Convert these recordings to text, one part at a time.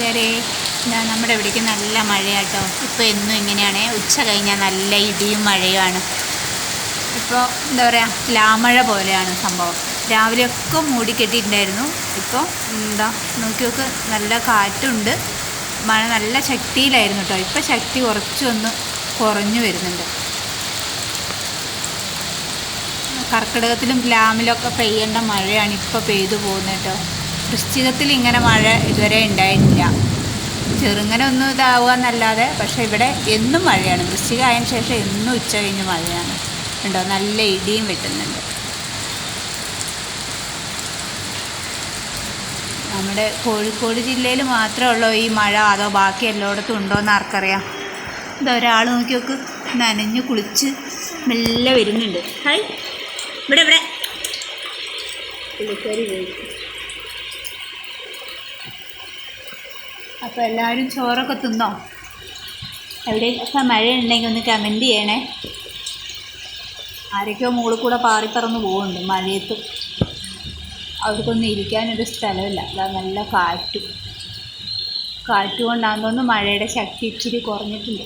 കൂട്ടുകാരെ എന്താ നമ്മുടെ ഇവിടേക്ക് നല്ല മഴയാട്ടോ. ഇപ്പോൾ എന്നും ഇങ്ങനെയാണ്. ഉച്ച കഴിഞ്ഞാൽ നല്ല ഇടിയും മഴയുമാണ്. ഇപ്പോൾ എന്താ പറയുക ലാമഴ പോലെയാണ് സംഭവം. രാവിലെയൊക്കെ മൂടിക്കെട്ടിയിട്ടുണ്ടായിരുന്നു ഇപ്പോൾ എന്താ നോക്കി നോക്ക് നല്ല കാറ്റുണ്ട്. മഴ നല്ല ശക്തിയിലായിരുന്നു കേട്ടോ. ഇപ്പോൾ ശക്തി കുറച്ചൊന്ന് കുറഞ്ഞു വരുന്നുണ്ട്. കർക്കിടകത്തിലും ലാമിലൊക്കെ പെയ്യേണ്ട മഴയാണ് ഇപ്പോൾ പെയ്തു പോകുന്നത് കേട്ടോ. വൃശ്ചികത്തിൽ ഇങ്ങനെ മഴ ഇതുവരെ ഉണ്ടായിട്ടില്ല. ചെറുങ്ങനെ ഒന്നും ഇതാവുക എന്നല്ലാതെ പക്ഷേ ഇവിടെ എന്നും മഴയാണ്. വൃശ്ചിക ആയതിനു ശേഷം എന്നും ഉച്ച കഴിഞ്ഞ് മഴയാണ്. ഉണ്ടോ നല്ല ഇടിയും വെട്ടുന്നുണ്ട്. നമ്മുടെ കോഴിക്കോട് ജില്ലയിൽ മാത്രമേ ഉള്ളൂ ഈ മഴ അതോ ബാക്കി എല്ലായിടത്തും ഉണ്ടോ എന്ന് ആർക്കറിയാം. ഇതാ ഒരാൾ നോക്കി നോക്ക്. നനഞ്ഞ് കുളിച്ച് മെല്ലെ വരുന്നുണ്ട്. ഹായ്. ഇവിടെ ഇവിടെ. പുള്ളിക്കാരി പോയി. അപ്പോൾ എല്ലാവരും ചോറൊക്കെ തിന്നോ? എവിടെയൊക്കെ മഴ ഉണ്ടെങ്കിൽ ഒന്ന് കമന്റ് ചെയ്യണേ. ആരൊക്കെയോ മുകളിൽ കൂടെ പാറിപ്പറന്ന് പോകുന്നുണ്ട് മഴയത്ത്. അവർക്കൊന്നും ഇരിക്കാനൊരു സ്ഥലമില്ല. അതാ നല്ല കാറ്റും. കാറ്റ് കൊണ്ടാന്ന് മഴയുടെ ശക്തി ഇച്ചിരി കുറഞ്ഞിട്ടുണ്ട്.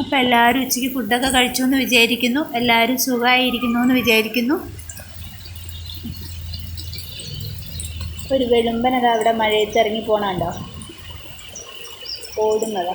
അപ്പോൾ എല്ലാവരും ഉച്ചയ്ക്ക് ഫുഡൊക്കെ കഴിച്ചു എന്ന് വിചാരിക്കുന്നു. എല്ലാവരും സുഖമായിരിക്കുന്നു എന്ന് വിചാരിക്കുന്നു. ഒരു വെളുമ്പനത് അവിടെ മഴയത്ത് ഇറങ്ങി പോണുണ്ടോ? ഓടുന്നതാ.